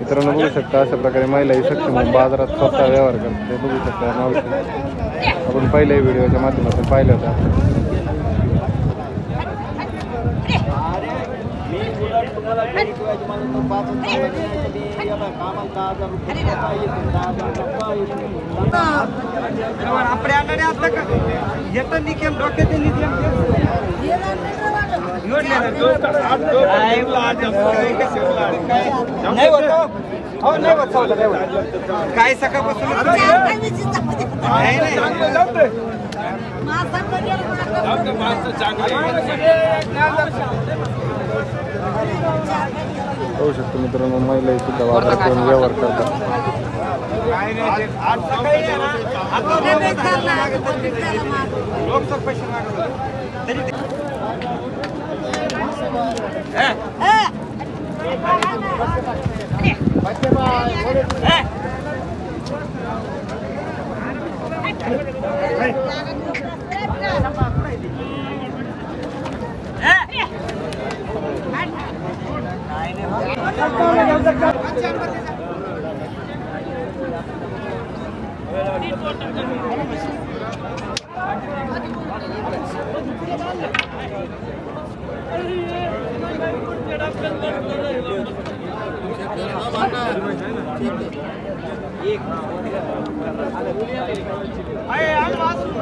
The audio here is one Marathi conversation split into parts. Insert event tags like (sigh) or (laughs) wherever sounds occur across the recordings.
मित्रांनो बघू शकता अशा प्रकारे महिलाही सक्षम म्हणून बाजारात स्वतः व्यवहार करतात ते बघू शकता मावशी आपण पहिल्याही व्हिडिओच्या माध्यमातून पाहिलं होतं आपल्या आता का येतं निकेल डोक्यात नाही होत हो. हो नाही होत चौदा नाही होत. काय सकाळपासून? नाही नाही. पाहू शकतो मित्रांनो महिलाही सुद्धा बाजारात येऊन व्यवहार करतात. लोकसभा पैसे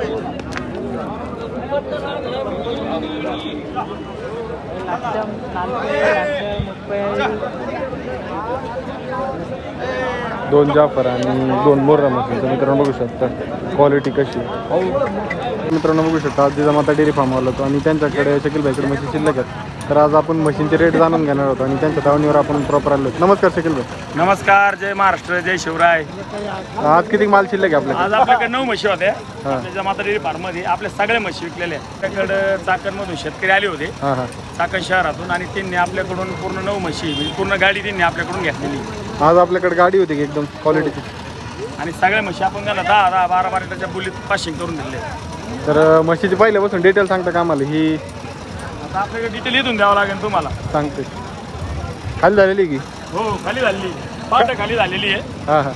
वाचून आहे. दोन जाफर आणि दोन मोर्रा मशीन तर मित्रांनो बघू शकता क्वालिटी कशी आहे. मित्रांनो बघू शकता आज जिजामाता डेअरी फार्मवाला होतो आणि त्यांच्याकडे शकील भाईकडे मशीन शिल्लक आहेत तर आज आपण मशीनचे रेट जाणून घेणार होतो आणि त्यांच्या दावणीवर आपण प्रॉपर आलो. नमस्कार शकील भाई. नमस्कार जय महाराष्ट्र जय शिवराय. आज किती माल शिल्लक आहे आपल्याकडे? आज आपल्याकडे नऊ म्हशी होत्या. हा. आपल्या माता डेअरी फार्ममध्ये आपल्या सगळ्या म्हशी विकलेल्या आहेत. आपल्याकडं चाकणमधून शेतकरी आले होते. हां हां. चाकण शहरातून आणि त्यांनी आपल्याकडून पूर्ण नऊ म्हशी म्हणजे पूर्ण गाडी त्यांनी आपल्याकडून घेतलेली. आज आपल्याकडे गाडी होती की एकदम क्वालिटीची आणि सगळ्या म्हशी आपण त्याला दहा दहा बारा बारा लिटरच्या बुलीत पाशिंग करून दिले तर म्हशीची पहिल्यापासून डिटेल सांगता का आम्हाला? ही आता आपल्याकडे डिटेल इथून द्यावं लागेल तुम्हाला. सांगते. खाली झालेली की? हो खाली झालेली पाट खाली झालेली आहे. हां हां.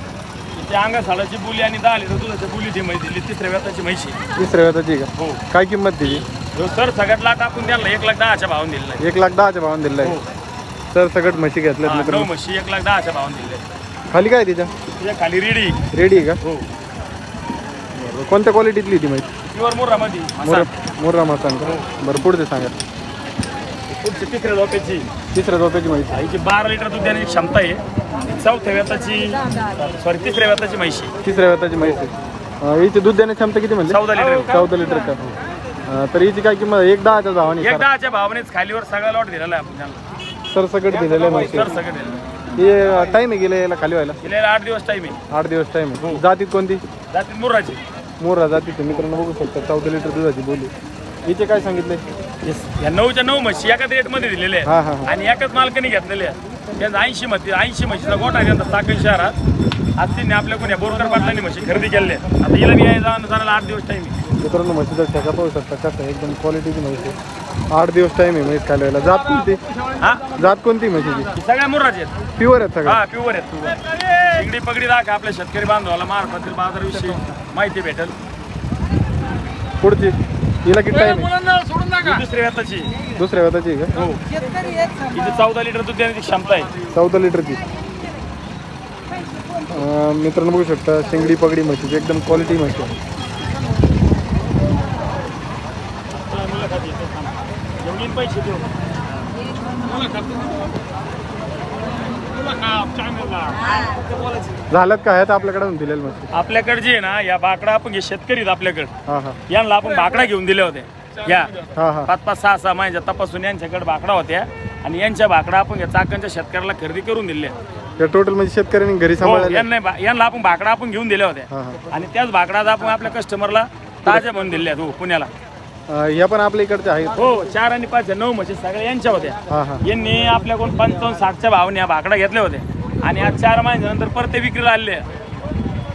अंगा साडाची बुली आणि दहा लिटर दुधाची बुली ती म्हैस दिली तिसऱ्या व्याताची म्हैशी तिसऱ्या वेताची का? हो. काय किंमत तिची हो, सर सगळ्यात लाट आपण त्यांना एक लाख दहाच्या भावून दिलेला आहे. एक लाख दहाच्या भावाने दिलेला हो. आहे सर सगळं म्हशी घेतल्यात हा, नऊ मित्रांनो म्हशी एक लाख दहाच्या भावून दिले खाली काय आहे तिच्या? तिच्या खाली रेडी रेडी आहे हो. का कोणत्या क्वालिटीतली ती प्युअर मोरामध्ये मोर मोर्रा मसान का? बरं पुढचे सांगा. पुढची तिसऱ्या लोकांची तिसऱ्या झोप्याची माहिती हिची बारा लिटर दूध देण्याची क्षमता आहे ही चौथ्या व्यताची सॉरी तिसऱ्या व्यताची म्हैशी. तिसऱ्या वेताची माहिती अं, हिची दूध देण्याची क्षमता किती म्हणली? चौदा लिटर. चौदा लिटर का? तर हिची काय किंमत? एक दहाच्या भावाने एक दहाच्या भावनेच खालीवर सगळा लॉट दिलेला आहे आपण त्यांना सर सगळं दिलेलं आहे माहिती दिलेलं हे टाईम आहे गेलं याला खाली व्हायला. गेलेला आठ दिवस टाईम आहे. आठ दिवस टाईम आहे. जातीत कोणती? जातील मुर्राची. मोर्रा जातीत मित्रांनो बघू शकता चौदा लिटर दुधाची बोली. हिचे काय सांगितले या नऊच्या नऊ म्हशी एकाच रेटमध्ये दिलेले हा, हा, आहेत हा. आणि एकाच मालकाने घेतलेले आहेत. त्यांचा ऐंशी मध्ये ऐंशी म्हशीचा गोठा आहे त्यांचा चाकण शहरात. आज त्यांनी आपल्याकडून या बोरकर पाटलांनी म्हशी खरेदी केल्या आहेत. आता हिला मी जाणं जाण्याला आठ दिवस टाईम आहे. मित्रांनो म्हशीचा ठेका पाहू शकता कसं आहे एकदम क्वालिटीची आहे. आठ दिवस टाईम आहे म्हैस खाली व्हायला जात कोणती? हा? जात कोणती म्हशीची? ही सगळ्या मुर्राचे आहेत. प्युअर आहेत सगळं हा प्युअर आहेत. शिंगडी पगडी दाखा आपल्या शेतकरी बांधवाला महाराष्ट्रातील बाजाराविषयी. माहिती भेटेल. पुढची. हिला किती टाईम आहे? ही दुसऱ्या व्यताची दुसऱ्या वेताची आहे का? हो. हिची चौदा लिटर दूध देण्याची क्षमता आहे. चौदा लिटरची अं, मित्रांनो बघू शकता शिंगडी पगडी म्हशीची एकदम क्वालिटी म्हशी आहे. पैसे देऊ. झाल्यात काय आहेत आपल्याकडे दिलेल्या म्हशी आपल्याकडे जे आहे ना या बाकडा आपण शेतकरी आहेत आपल्याकडे हां हां. यांना आपण बाकडा घेऊन दिले होते या. हां हां. पाच पाच सहा सहा महिन्याच्या तपासून यांच्याकडे बाकडा होत्या. आणि यांच्या बाकडा आपण या चाकणच्या शेतकऱ्याला खरेदी करून दिले या टोटल म्हणजे शेतकऱ्यांनी घरी हो, सांभाळायला यांना बा- यांना आपण बाकडा आपण घेऊन दिल्या होत्या. हां आणि त्याच बाकडात आपण आपल्या कस्टमरला ताज्या म्हणून दिल्या हो पुण्याला. या पण आपल्या इकडच्या आहेत. हो चार आणि पाच नऊ म्हशी सगळ्या यांच्या होत्या. हां हां. यांनी आपल्याकडून पंचावन्न साठच्या भावाने या भाकडा घेतल्या होत्या. आणि आज चार महिन्यानंतर परत ते विक्रीला आलेले आहे.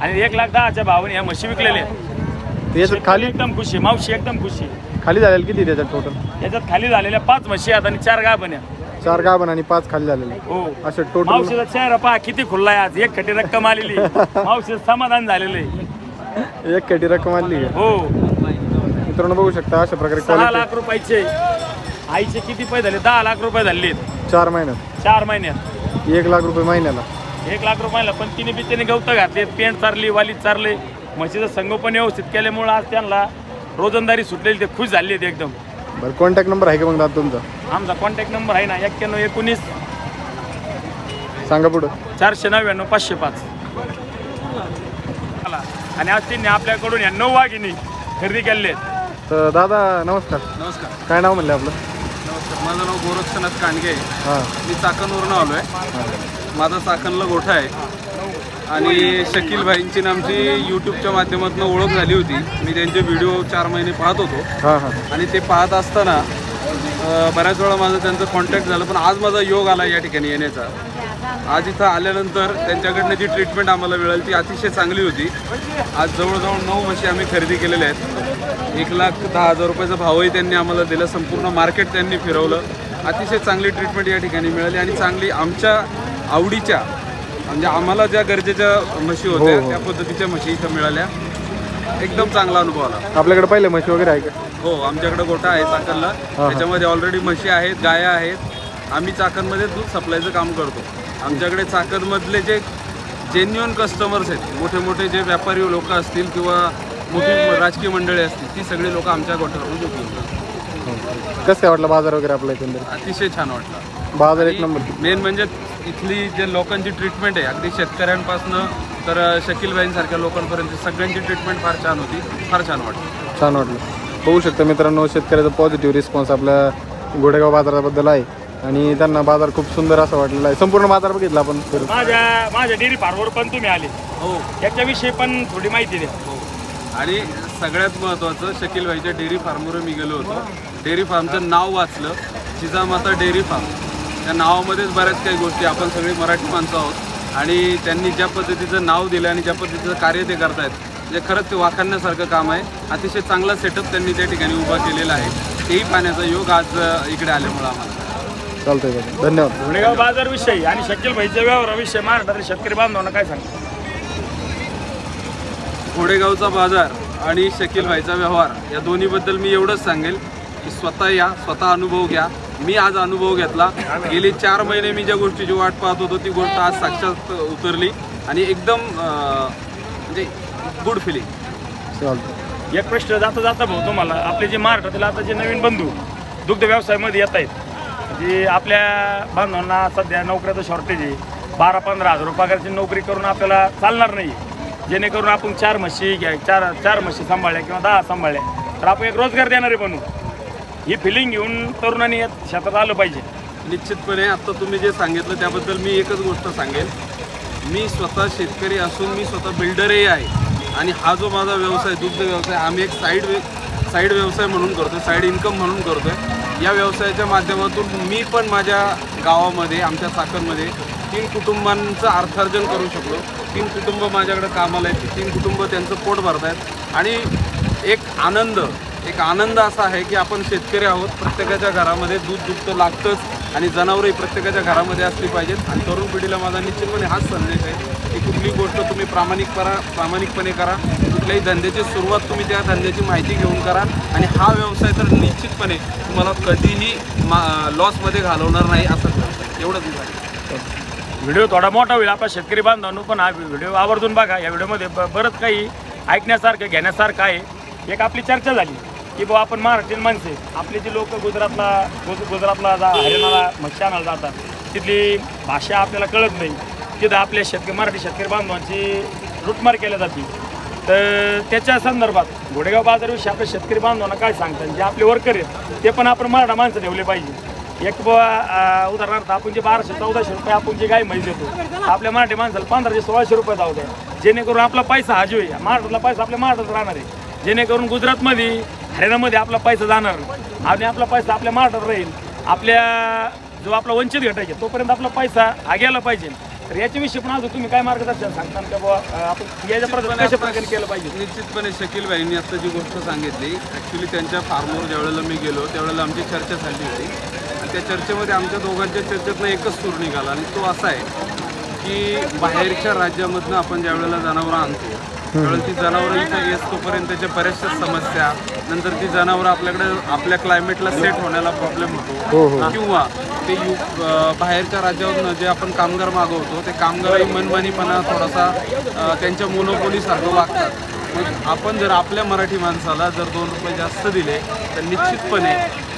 आणि एक लाख दहाच्या भावाने या म्हशी विकलेल्या आहेत. तर याच्यात खाली एकदम खुशी मावशी एकदम खुशी. खाली झालेलं किती त्याच्यात टोटल याच्यात खाली झालेल्या पाच म्हशी आहेत आणि चार बन्या चार गाभण आणि पाच खाली झालेले हो. असे टोटल मावशीचा चेहरा पहा किती खुल्ला आहे आज. एक खटी रक्कम आलेली (laughs) मावशीचं समाधान झालेलं आहे. एक कटी रक्कम आली हो. मित्रांनो बघू शकता अशा प्रकारे सहा लाख रुपयाचे. आईचे किती पैसे झाले? दहा लाख रुपये झाले. चार महिन्यात. चार महिन्यात. एक लाख रुपये महिन्याला. एक लाख रुपयाला पण तिने बिचाने गवतं घातले पेंट चारली वाली चारले. म्हशीचं संगोपन व्यवस्थित केल्यामुळं आज त्यांना रोजंदारी सुटलेली ते खुश झाले आहेत एकदम. बरं कॉन्टॅक्ट नंबर आहे का मग दादा तुमचा? आमचा कॉन्टॅक्ट नंबर आहे ना एक्क्याण्णव एकोणीस. सांगा पुढं. चारशे नव्याण्णव पाचशे पाच. आणि आज त्यांनी आपल्याकडून या नऊ वाघिनी खरेदी केलेले आहेत. तर दादा नमस्कार. नमस्कार. काय नाव म्हणलं आपलं? नमस्कार. माझं नाव गोरक्षनाथ कांडगे आहे. हां. मी चाकणवरून आलो आहे. माझा चाकणला गोठा आहे. आणि शकील भाईंची आणि आमची यूट्यूबच्या माध्यमातून ओळख झाली होती. मी त्यांचे व्हिडिओ चार महिने पाहत होतो. हां हां. आणि ते पाहत असताना अ, बऱ्याच वेळा माझं त्यांचं कॉन्टॅक्ट झालं पण आज माझा योग आला या ठिकाणी येण्याचा. आज इथं आल्यानंतर त्यांच्याकडनं जी ट्रीटमेंट आम्हाला मिळाली ती अतिशय चांगली होती. आज जवळजवळ नऊ म्हशी आम्ही खरेदी केलेल्या आहेत. एक लाख दहा हजार रुपयाचा भावही त्यांनी आम्हाला दिला. संपूर्ण मार्केट त्यांनी फिरवलं. अतिशय चांगली ट्रीटमेंट या ठिकाणी मिळाली आणि चांगली आमच्या आवडीच्या म्हणजे आम्हाला ज्या गरजेच्या म्हशी होत्या हो, हो. त्या पद्धतीच्या म्हशी इथं मिळाल्या. एकदम चांगला अनुभव आला. आपल्याकडे पहिले म्हशी वगैरे आहे का? हो आमच्याकडे गोठा आहे चाकणला. त्याच्यामध्ये ऑलरेडी म्हशी आहेत गाया आहेत. आम्ही चाकणमध्ये दूध सप्लायचं काम करतो. आमच्याकडे चाकणमधले जे जेन्युअन कस्टमर्स आहेत मोठे मोठे जे व्यापारी लोक असतील किंवा मोठी राजकीय मंडळी असतील ती सगळी लोक आमच्या गोठ्यावरून जातात. कसं काय वाटलं बाजार वगैरे आपला एकंदरीत? अतिशय छान वाटलं. बाजार एक नंबर. मेन म्हणजे इथली जे लोकांची ट्रीटमेंट आहे अगदी शेतकऱ्यांपासनं तर शकीलबाईंसारख्या लोकांपर्यंत सगळ्यांची ट्रीटमेंट फार छान होती फार छान वाटलं. छान वाटलं. बघू शकता मित्रांनो शेतकऱ्याचा पॉझिटिव्ह रिस्पॉन्स आपल्या गोडेगाव बाजाराबद्दल आहे. आणि त्यांना बाजार खूप सुंदर असं वाटलेला आहे. संपूर्ण बाजार बघितला आपण. फिरून. माझ्या माझ्या डेअरी फार्मवर पण तुम्ही आले. हो. याच्याविषयी पण थोडी माहिती द्या हो. आणि सगळ्यात महत्त्वाचं शकील भाईच्या डेअरी फार्मवर मी गेलो होतो. डेअरी फार्मचं नाव वाचलं. Jijamata dairy farm. त्या नावामध्येच बऱ्याच काही गोष्टी आपण सगळे मराठी माणसं आहोत. आणि त्यांनी ज्या पद्धतीचं नाव दिलं आणि ज्या पद्धतीचं कार्य ते करतायत म्हणजे खरंच ते वाखाणण्यासारखं काम आहे. अतिशय चांगला सेटअप त्यांनी त्या ठिकाणी उभा केलेला आहे. तेही पाहण्याचा योग आज अ, इकडे आल्यामुळं आम्हाला. चालतंय दादा. धन्यवाद. गुणेगाव बाजार विषयी आणि शकील भाईच्या व्यवहाराविषयी महाराष्ट्रातील शेतकरी बांधवांना काय सांगता? घोडेगावचा बाजार आणि शकील व्हायचा व्यवहार या दोन्हीबद्दल मी एवढंच सांगेल की स्वतः या स्वतः अनुभव घ्या. मी आज अनुभव घेतला. गेली चार महिने मी ज्या गोष्टीची वाट पाहत होतो ती गोष्ट आज साक्षात उतरली आणि एकदम अं, म्हणजे गुड फिलिंग चालतं एक प्रश्न जाता जाता भाऊ तुम्हाला आपले जे महाराष्ट्रातील आता जे नवीन बंधू दुग्ध व्यवसायामध्ये येत आहेत जी आपल्या बांधवांना सध्या नोकऱ्याचं शॉर्टेज आहे. बारा पंधरा हजार रुपये नोकरी करून आपल्याला चालणार नाही. जेणेकरून आपण चार म्हशी घ्या चार चार म्हशी सांभाळल्या किंवा दहा सांभाळल्या तर आपण एक रोजगार देणारे बनू ही फिलिंग घेऊन तरुणांनी या आलं पाहिजे. निश्चितपणे आत्ता तुम्ही जे सांगितलं त्याबद्दल मी एकच गोष्ट सांगेन. मी स्वतः शेतकरी असून मी स्वतः बिल्डरही आहे. आणि हा जो माझा व्यवसाय दुग्ध व्यवसाय आम्ही एक साईड साईड व्यवसाय म्हणून करतो साईड इन्कम म्हणून करतोय. या व्यवसायाच्या माध्यमातून मी पण माझ्या गावामध्ये आमच्या साखरमध्ये तीन कुटुंबांचं अर्थार्जन करू शकलो. तीन कुटुंब माझ्याकडे कामाला आहेत तीन कुटुंब त्यांचं पोट आहेत आणि एक आनंद एक आनंद असा आहे की आपण शेतकरी आहोत प्रत्येकाच्या घरामध्ये दूध दुभतं लागतंच आणि जनावरही प्रत्येकाच्या घरामध्ये असली पाहिजेत. आणि तरुण पिढीला माझा निश्चितपणे हाच संदेश आहे की कुठली गोष्ट तुम्ही प्रामाणिक करा प्रामाणिकपणे करा. कुठल्याही धंद्याची सुरुवात तुम्ही त्या धंद्याची माहिती घेऊन करा. आणि हा व्यवसाय तर निश्चितपणे तुम्हाला कधीही मा लॉसमध्ये घालवणार नाही असं एवढंच झालं व्हिडिओ थोडा मोठा होईल. आपला शेतकरी बांधवांनो पण हा व्हिडिओ आवर्जून बघा. या व्हिडिओमध्ये ब बरंच काही ऐकण्यासारखं घेण्यासारखं आहे. एक आपली चर्चा झाली की बुवा आपण महाराष्ट्रीयन माणसे आपले जे लोक गुजरातला गुज गुजरातला जा हरियाणाला मच्छानाला जातात तिथली भाषा आपल्याला कळत नाही. तिथं आपल्या शेतकरी मराठी शेतकरी बांधवांची लुटमार केल्या जाते. तर त्याच्या संदर्भात घोडेगाव बाजारविषयी आपल्या शेतकरी बांधवांना काय सांगतात जे आपले वर्कर आहेत ते पण आपण मराठा माणसं ठेवले पाहिजे. एक बुवा उदाहरणार्थ आपण जे बाराशे चौदाशे रुपये आपण जे गाय म्हैस देतो आपल्या मराठी माणसाला पंधराशे सोळाशे रुपये जाऊ द्या. जेणेकरून आपला पैसा हा जो आहे. महाराष्ट्रातला पैसा आपल्या महाराष्ट्रात राहणार आहे. जेणेकरून गुजरातमध्ये हरियाणामध्ये आपला पैसा जाणार. आणि आपला पैसा आपल्या महाराष्ट्रात राहील. आपल्या जो आपला वंचित घटक आहे तोपर्यंत आपला पैसा हा गेला पाहिजे. तर याच्याविषयी पण अजून तुम्ही काय मार्गदर्शन सांगता? का बुवा अं, आपण याच्या प्रकारे कशा प्रकारे केलं पाहिजे? निश्चितपणे शकील भाईंनी आता जी गोष्ट सांगितली ॲक्च्युली त्यांच्या फार्मवर ज्यावेळेला मी गेलो त्यावेळेला आमची चर्चा झाली होती. आणि त्या चर्चेमध्ये आमच्या दोघांच्या चर्चेतनं एकच सूर निघाला आणि तो असा आहे की बाहेरच्या राज्यामधनं आपण ज्यावेळेला जनावरं आणतो त्यावेळेला ती जनावरं इथं येस तोपर्यंत त्याच्या बऱ्याचशा समस्या नंतर ती जनावरं आपल्याकडे आपल्या क्लायमेटला सेट होण्याला प्रॉब्लेम हो, होतो हो. किंवा ते यु बाहेरच्या राज्यावरून जे आपण कामगार मागवतो ते कामगारही मनमानीपणा थोडासा त्यांच्या मोनोपोलीसारखं वागतात. मग आपण जर आपल्या मराठी माणसाला जर दोन रुपये जास्त दिले तर निश्चितपणे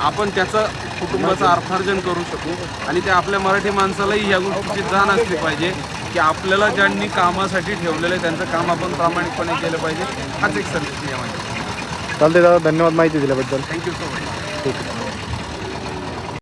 आपण त्याचं कुटुंबाचं अर्थार्जन करू शकू आणि ते आपल्या मराठी माणसालाही या गोष्टीची जाण असली पाहिजे की आपल्याला ज्यांनी कामासाठी ठेवलेलं आहे त्यांचं काम आपण प्रामाणिकपणे केलं पाहिजे. हाच एक संदेश यामध्ये चालते दादा धन्यवाद माहिती दिल्याबद्दल. थँक्यू सो मच ठीक आहे.